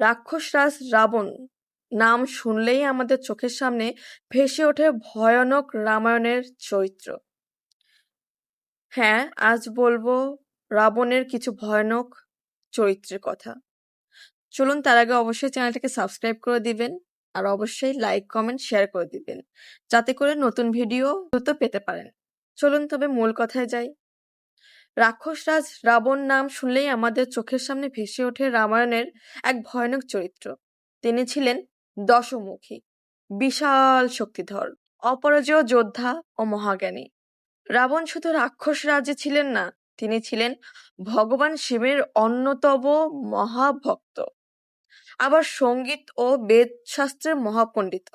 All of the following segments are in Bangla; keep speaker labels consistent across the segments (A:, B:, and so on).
A: রাক্ষসরাজ রাবণ নাম শুনলেই আমাদের চোখের সামনে ভেসে ওঠে ভয়ানক রামায়ণের চরিত্র। হ্যাঁ আজ বলব রাবণের কিছু ভয়ানক চরিত্রের কথা। চলুন তার আগে অবশ্যই চ্যানেলটাকে সাবস্ক্রাইব করে দিবেন আর অবশ্যই লাইক, কমেন্ট, শেয়ার করে দিবেন, যাতে করে নতুন ভিডিও দ্রুত পেতে পারেন। চলুন তবে মূল কথায় যাই। রাক্ষসরাজ রাবণ নাম শুনলেই আমাদের চোখের সামনে ভেসে ওঠে রামায়ণের এক ভয়ানক চরিত্র। তিনি ছিলেন দশমুখী, বিশাল শক্তিধর, অপরাজয় যোদ্ধা ও মহাজ্ঞানী। রাবণ শুধু রাক্ষস রাজ্যে ছিলেন না, তিনি ছিলেন ভগবান শিবের অন্যতম মহাভক্ত। আবার সংগীত ও বেদ শাস্ত্রের মহাপণ্ডিত।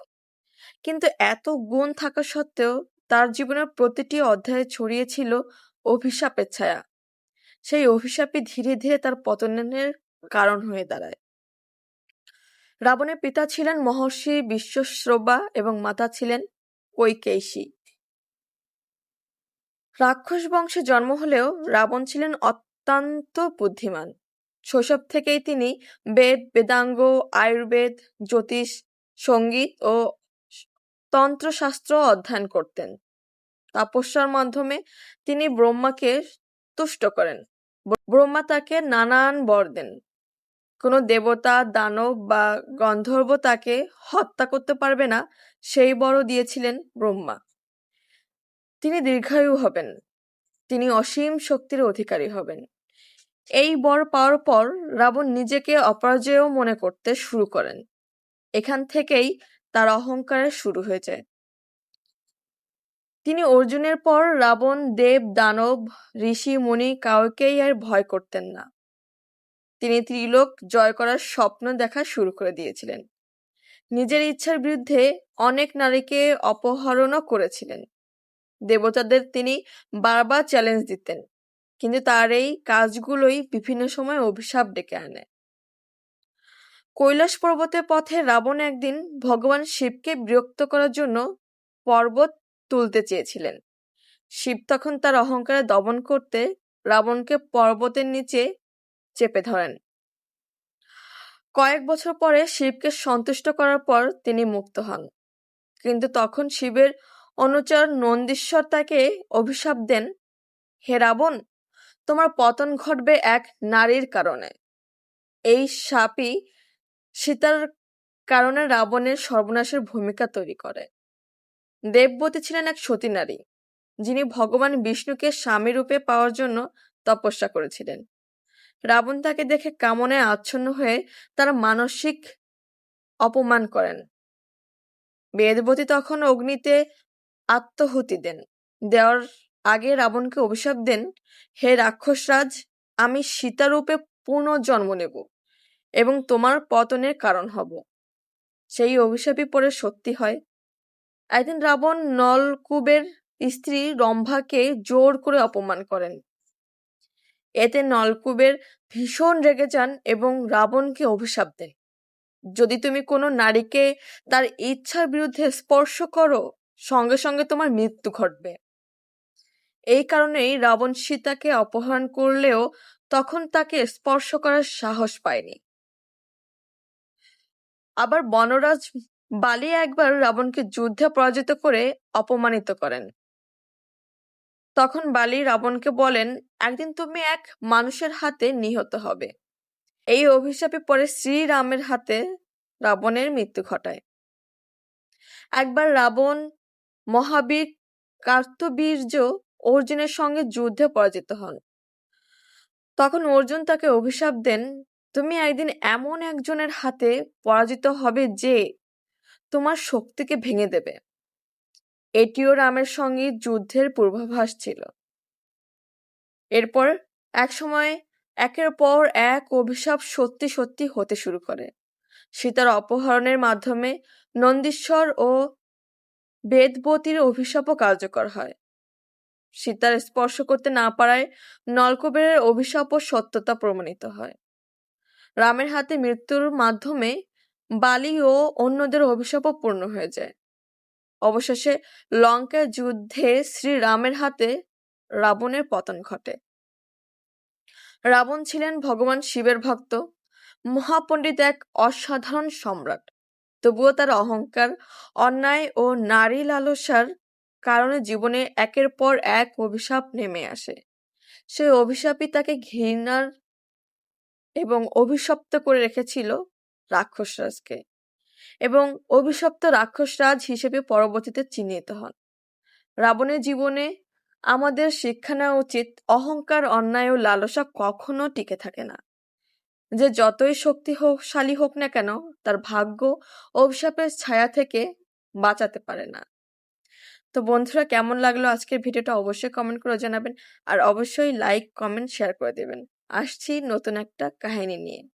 A: কিন্তু এত গুণ থাকা সত্ত্বেও তার জীবনের প্রতিটি অধ্যায়ে ছড়িয়েছিল অভিশাপের ছায়া। সেই অভিশাপই ধীরে ধীরে তার পতনের কারণ হয়ে দাঁড়ায়। রাবণের পিতা ছিলেন মহর্ষি বিশ্বশ্রবা এবং মাতা ছিলেন কৈকেয়ী। রাক্ষস বংশে জন্ম হলেও রাবণ ছিলেন অত্যন্ত বুদ্ধিমান। শৈশব থেকেই তিনি বেদ, বেদাঙ্গ, আয়ুর্বেদ, জ্যোতিষ, সংগীত ও তন্ত্রশাস্ত্র অধ্যয়ন করতেন। তপস্যার মাধ্যমে তিনি ব্রহ্মাকে তুষ্ট করেন। ব্রহ্মা তাকে নানান বর দেন। কোনো দেবতা, দানব বা গন্ধর্ব তাকে হত্যা করতে পারবে না, সেই বরও দিয়েছিলেন ব্রহ্মা। তিনি দীর্ঘায়ু হবেন। তিনি অসীম শক্তির অধিকারী হবেন। এই বর পাওয়ার পর রাবণ নিজেকে অপরাজেয় মনে করতে শুরু করেন। এখান থেকেই তার অহংকারের শুরু হয়ে যায়। তিনি অর্জুনের পর রাবণ, দেব, দানব, ঋষি, মুনি কাউকেই আর ভয় করতেন না। তিনি ত্রিলোক জয় করার স্বপ্ন দেখা শুরু করে দিয়েছিলেন। নিজের ইচ্ছার বিরুদ্ধে অনেক নারীকে অপহরণও করেছিলেন। দেবতাদের তিনি বারবার চ্যালেঞ্জ দিতেন, কিন্তু তার এই কাজগুলোই বিভিন্ন সময় অভিশাপ ডেকে আনে। কৈলাস পর্বতের পথে রাবণ একদিন ভগবান শিবকে বিরক্ত করার জন্য পর্বত তুলতে চেয়েছিলেন। শিব তখন তার অহংকারে দমন করতে রাবণকে পর্বতের নিচে চেপে ধরেন। কয়েক বছর পরে শিবকে সন্তুষ্ট করার পর তিনি মুক্ত হন। কিন্তু তখন শিবের অনুচর নন্দীশ্বর তাকে অভিশাপ দেন, হে রাবণ, তোমার পতন ঘটবে এক নারীর কারণে। এই সাপই সীতার কারণে রাবণের সর্বনাশের ভূমিকা তৈরি করে। দেববতী ছিলেন এক সতী নারী, যিনি ভগবান বিষ্ণুকে স্বামী রূপে পাওয়ার জন্য তপস্যা করেছিলেন। রাবণ তাকে দেখে কামনে আচ্ছন্ন হয়ে তার মানসিক অপমান করেন। বেদবতী তখন অগ্নিতে আত্মহুতি দেন। দেওয়ার আগে রাবণকে অভিশাপ দেন, হে রাক্ষসরাজ, আমি সীতারূপে পুনর্জন্ম নেব এবং তোমার পতনের কারণ হব। সেই অভিশাপই পরে সত্যি হয়। একদিন রাবণ নলকুবের স্ত্রী রম্ভাকে জোর করে অপমান করেন। এতে নলকুবের ভীষণ রেগে যান এবং রাবণকে অভিশাপ দেন। যদি তুমি কোনো নারীকে তার ইচ্ছার বিরুদ্ধে স্পর্শ করো, সঙ্গে সঙ্গে তোমার মৃত্যু ঘটবে। এই কারণেই রাবণ সীতাকে অপহরণ করলেও তখন তাকে স্পর্শ করার সাহস পায়নি। আবার বনরাজ বালি একবার রাবণকে যুদ্ধে পরাজিত করে অপমানিত করেন। তখন বালি রাবণকে বলেন, একদিন তুমি এক মানুষের হাতে নিহত হবে। এই অভিশাপে পরে শ্রীরামের হাতে রাবণের মৃত্যু ঘটায়। একবার রাবণ, মহাবীর, কার্তবীর্য অর্জুনের সঙ্গে যুদ্ধে পরাজিত হন। তখন অর্জুন তাকে অভিশাপ দেন, তুমি একদিন এমন একজনের হাতে পরাজিত হবে যে তোমার শক্তিকে ভেঙে দেবে। এটিও রামের সঙ্গে যুদ্ধের পূর্বাভাস ছিল। এরপর এক সময় একের পর এক অভিশাপ সত্যি সত্যি হতে শুরু করে। সীতার অপহরণের মাধ্যমে নন্দীশ্বর ও বেদবতীর অভিশাপও কার্যকর হয়। সীতার স্পর্শ করতে না পারায় নলকুবেরের অভিশাপ ও সত্যতা প্রমাণিত হয়। রামের হাতে মৃত্যুর মাধ্যমে বালি ও অন্যদের অভিশাপও পূর্ণ হয়ে যায়। অবশেষে লঙ্কার যুদ্ধে শ্রীরামের হাতে রাবণের পতন ঘটে। রাবণ ছিলেন ভগবান শিবের ভক্ত। মহাপণ্ডিত এক অসাধারণ সম্রাট। তবুও তার অহংকার, অন্যায় ও নারী লালসার কারণে জীবনে একের পর এক অভিশাপ নেমে আসে। সেই অভিশাপই তাকে ঘৃণার এবং অভিশপ্ত করে রেখেছিল রাক্ষসরাজকে এবং অভিশপ্ত রাক্ষসরাজ হিসেবে পরবর্তীতে চিহ্নিত হন। রাবণের জীবনে আমাদের শিক্ষা নেওয়া উচিত অহংকার, অন্যায় ও লালসা কখনো টিকে থাকে না। যে যতই শক্তি শক্তিশালী হোক না কেন, তার ভাগ্য অভিশাপের ছায়া থেকে বাঁচাতে পারে না। তো বন্ধুরা, কেমন লাগল আজকের ভিডিওটা অবশ্যই কমেন্ট করে জানাবেন আর অবশ্যই লাইক কমেন্ট শেয়ার করে দেবেন। আসছি নতুন একটা কাহিনী নিয়ে।